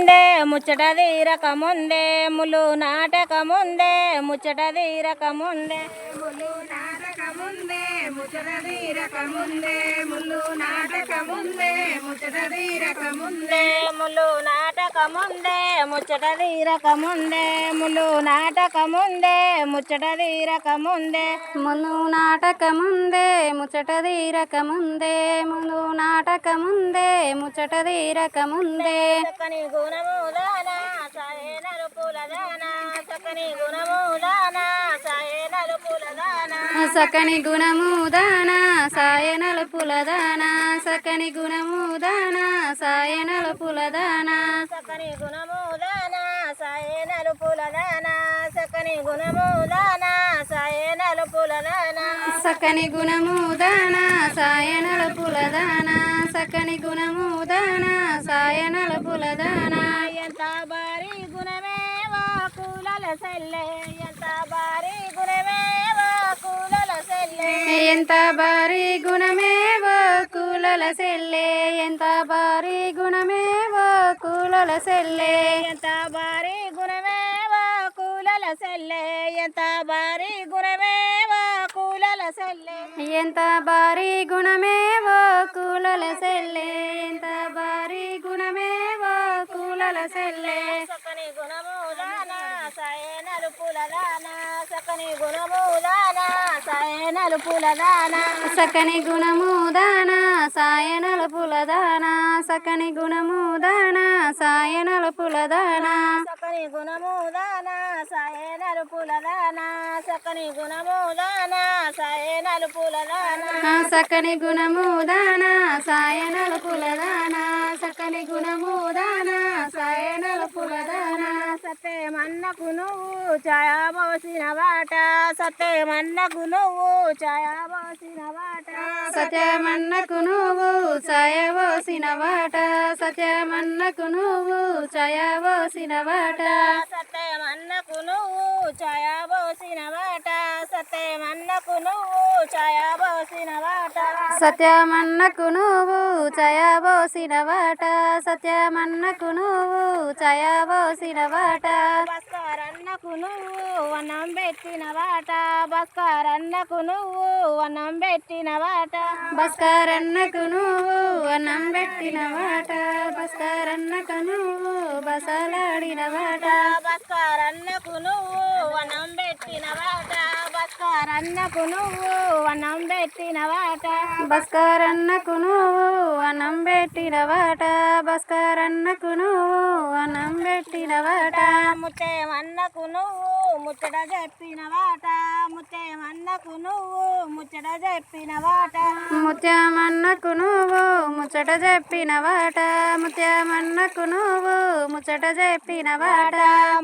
ముందే ముచ్చట తీరక ముందే ములు నాటక ముందే ముచ్చట తీరక ముందే ముళ్ళు నాటక ముందే ముచ్చట తీరక ముందే ముళ్ళు నాటక ముందే ముచ్చట తీరక ముందే ములు నాటక ముందే ముచ్చట తీరక ముందే ములు నాటక ముందే ముచ్చట తీరక ముందే ముందు నాటక ముందే ముచ్చట తీరక ముందే ముందు నాటక ముందే ముచ్చట తీరక ముందే చక్కని గుణము దానా సాయే నలుపుల దానా చక్కని గుణము దానా సాయే నలుపుల దానా సకని గుణము దాన సాయనల పులదాన సకని గుణము దాన సాయనల పులదాన చక్కని గుణము దానా సాయే నలుపుల దానా చక్కని గుణము దానా సాయే నలుపుల దానా సకని గుణము దాన సాయనల పులదాన సకని గుణము దాన సాయనల పులదాన ఎంత భారీ గుణమే వా కూలల సెల్లే. ఎంత భారీ గుణమే వా కూలల సెల్లే. ఎంత భారీ గుణమేవో కూలల సెల్లే. ఎంత భారీ గుణమేవో కూలల సెల్లే. ఎంత భారీ గుణమే వా కూలల సెల్లే. ఎంత భారీ గుణమే ఎంత భారీ గుణమేవో కూలల సెల్లే ఎంత భారీ గుణమేవో కూలల సెల్లే సకని గుణము దానా సాయే నలుపుల దానా సకని గుణము దానా సాయే నలుపుల దానా. సకని గుణము దాన సాయనల పులదాన సకని గుణము దాన సాయనల పులదాన సకని గుణము సాయే నలుపుల సకని గుణము దానా సాయే నలుపుల దానా సకని గుణము దాన సకని గుణము దాన సత్యమన్నకు నువ్వు ఛాయా పోసిన వాట సత్యమన్నకు నువ్వు ఛాయా పోసిన వాట. సత్యమన్నకు నువ్వు నువ్వు చయవోసిన వాట సత్యమన్నకు నువ్వు ఛాయా వాట. అన్నకు నువ్వు సత్యమన్నకు నువ్వు చయవోసిన వాట సత్యమన్నకు నువ్వు చయవోసిన వాట బస్కారన్నకు నువ్వు వనం పెట్టిన వాట బస్కారన్నకు నువ్వు వనం పెట్టిన వాట బస్కారన్నకు నువ్వు అన్నం పెట్టిన వాట బస్కారన్నకు నువ్వు బసలాడిన వాట బస్కారన్నకు నువ్వు వనం పెట్టిన వాట బస్కారన్నకు నువ్వు వనం పెట్టిన వాట. బస్కారన్నకు నువ్వు అన్నం పెట్టిన వాట బస్కారన్నకు నువ్వు అన్నం పెట్టిన వాట. ముత్తేమన్నకు నువ్వు ముచ్చట చెప్పిన వాట ముత్తేమన్నకు నువ్వు ముచ్చట చెప్పిన వాట. ముత్యమన్నకు నువ్వు ముచ్చట చెప్పిన వాట ముత్యమన్నకు నువ్వు ముచ్చట చెప్పిన వాట.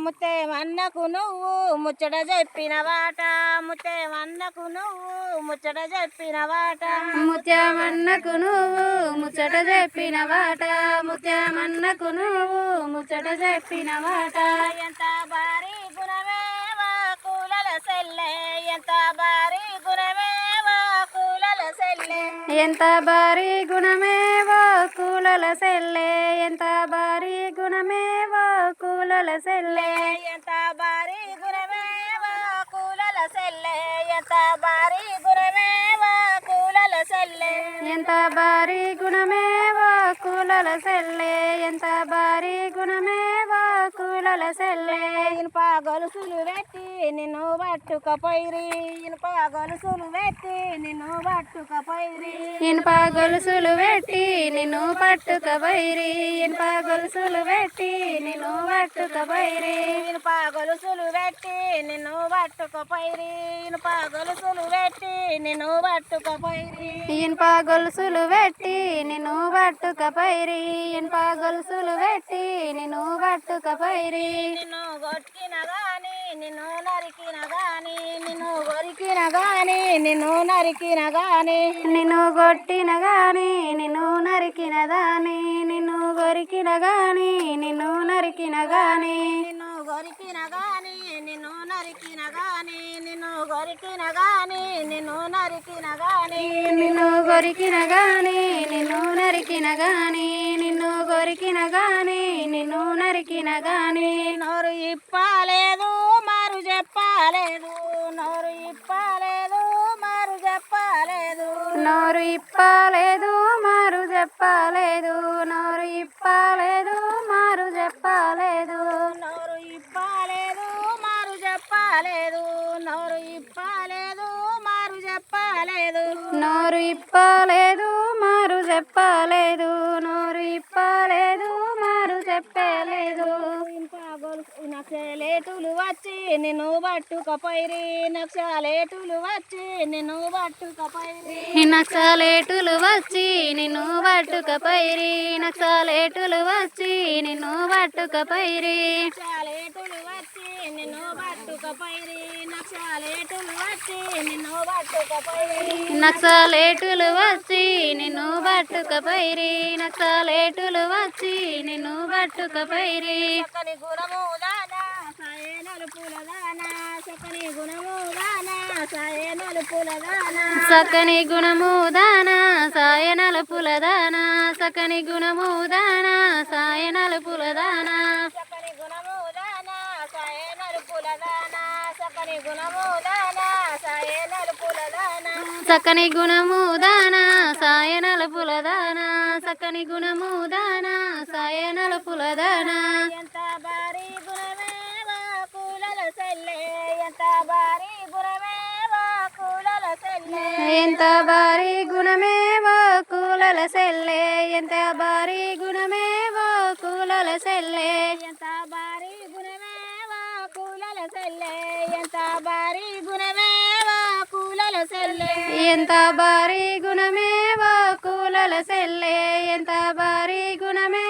ముత్తేమన్నకు నువ్వు ముచ్చట చెప్పిన వాట ముత్తేమన్నకు నువ్వు ముచ్చట చెప్పిన వాట. ముత్యమన్నకు నువ్వు ముచ్చట చెప్పిన వాట ముత్యమన్నకు నువ్వు ముచ్చట చెప్పిన వాట. ఎంత భారీ ఎంత భారీ గుణమేవో కూలల సెల్లే? ఎంత భారీ గుణమేవో కూలల సెల్లే? ఎంత భారీ గుణమే వా కూలల సెల్లే? ఎంత భారీ గుణమే వా కూలల సెల్లే? ఎంత భారీ గుణమేవో కూలల సెల్లే? ఎంత భారీ గుణమేవో కూలల సెల్లే? ఇనుప గొలుసులు పెట్టి నిన్ను పట్టుకపోయిరి. ఇనుప గొలుసులు పెట్టి నిన్ను పట్టుకపోయిరి. ఇనుప గొలుసులు పెట్టి నిన్ను పట్టుకబైరి ఇనుప గొలుసులు పెట్టి నిన్ను పట్టుకబైరి ఇనుప గొలుసులు పెట్టి నిన్ను పట్టుకపోయిరి. ఇనుప గొలుసులు పెట్టి నిన్ను పట్టుకపోయిరి. ఇనుప గొలుసులు పెట్టి నిన్ను పట్టుకపైరి ఇనుప గొలుసులు పెట్టి నిన్ను పట్టుకపైరి నిన్ను కొట్టిన గాని నిన్ను నరికిన గాని నిన్ను కొరికిన గాని నిన్ను నరికిన గాని నిన్ను కొట్టిన గాని నిన్ను నరికిన దాని నిన్ను కొరికిన గాని నిన్ను నరికిన గాని నిన్ను గొరికిన గాని నిన్ను నరికిన గాని నిన్ను గొరికిన గాని నిన్ను నరికిన గాని నిన్ను కొరికిన గాని నిన్ను నరికిన గాని నిన్ను కొరికిన గాని నిన్ను నరికిన గాని నోరు ఇప్పాలేదు మారు చెప్పాలేదు నోరు ఇప్పాలేదు మారు చెప్పాలేదు. నోరు ఇప్పలేదు మారు చెప్పలేదు నోరు ఇప్పలేదు మారు చెప్పలేదు. నోరు ఇప్పాలేదు మారు చెప్పాలేదు నోరు ఇప్పాలేదు మారు చెప్పాలేదు. నోరు ఇప్పలేదు మారు చెప్పలేదు నోరు ఇప్పలేదు మారు చెప్పలేదు. నక్సలేటులు వచ్చి నిన్ను పట్టుకపోయిరి. నక్సలేటులు వచ్చి నిన్ను పట్టుకపోయిరి. నక్సలేటులు వచ్చి నిన్ను పట్టుకపోయిరి. నక్సలేటులు వచ్చి నిన్ను పట్టుకపోయిరి. నక్సలేటులు వచ్చి నిన్ను పట్టుకపోయిరి. నక్సలేటులు వచ్చి నిన్ను పట్టుకపోయిరి. నక్సలేటులు వచ్చి నిన్ను పట్టుకపోయిరి. నక్సలేటులు వచ్చి నిన్ను పట్టుకపోయిరి. గుణము సకని గుణము దానా సాయనల పులదానా సకని గుణము దానా సాయనల పులదానా సకని గుణము దానా సాయనల పులదానా సకని గుణము దానా సాయనల పులదానా. ఎంత భారీ గుణమేవో కూలల సెల్లే ఎంత భారీ గుణమేవో కూలల సెల్లే ఎంత భారీ గుణమే వా కూలల సెల్లే ఎంత భారీ గుణమే వా కూలల సెల్లే. ఎంత భారీ గుణమేవో కూలల సెల్లే ఎంత భారీ గుణమే